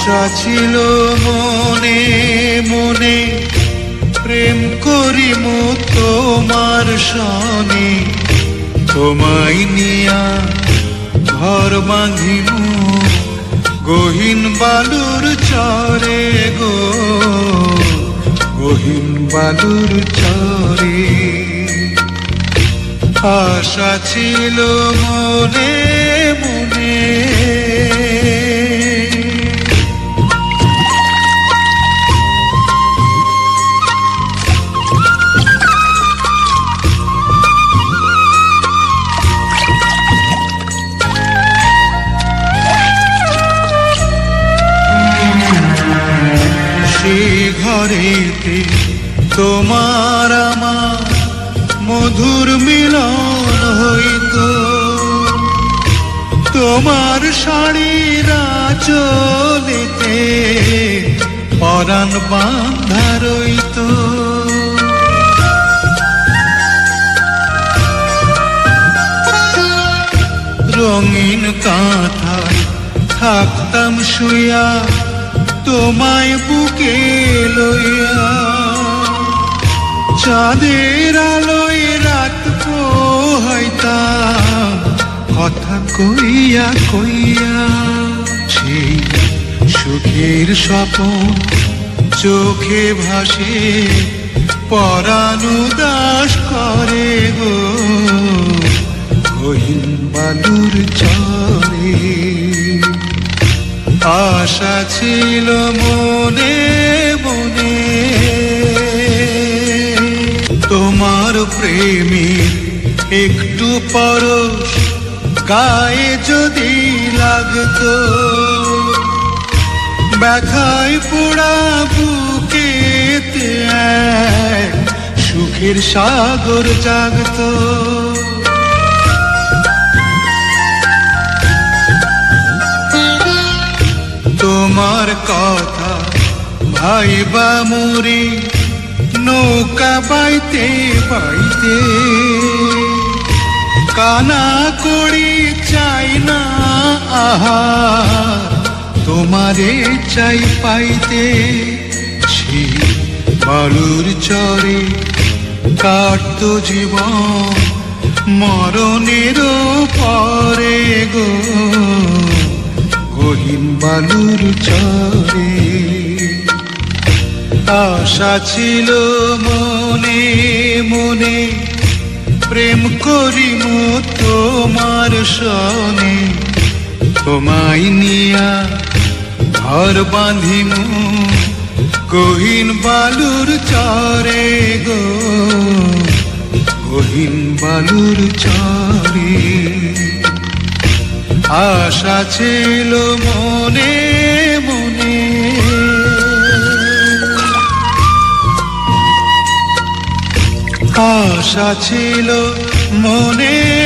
আশা ছিল মনে মনে। প্রেম করিম তোমার সনে। তোমায় নিয়া ঘর বাঁধিম গহীন বালুর চরে গো। গহীন বালুর চরে। আশা ছিল মনে ঘরেতে তোমার আমার মধুর মিলন হইতো। তোমার শাড়িরা চলিতে পরাণ বান্ধা রইত। রঙিন কাঁথায় থাকতাম শুয়া তোমায় বুকে লইয়া চাঁদের আলোয় রাত পোহাইতাম, কথা কইয়া কইয়া সেই সুখের স্বপন চোখে ভাসে পরানুদাস করে গো। আশা ছিল মনে মনে। তোমার প্রেমের একটু পরশ গায়ে যদি লাগতো, ব্যথায় পোড়া এক সুখের সাগর জাগতো। তোমার কথা ভাইবা মুড়ি, নৌকা বাইতে বাইতে। কানা করি চাই না আহা, তোমারে চাই পাইতে। ছি, বালুর চরে কাটত জীবন মরণের পরে গো। গহীন বালুর চরে। আশা ছিল মনে মনে প্রেম করিম তোমার সনে তোমায় নিয়া ঘর বাঁধিম, গহীন বালুর চরে গো। গহীন বালুর চরে। আশা ছিল মনে মনে। আশা ছিল মনে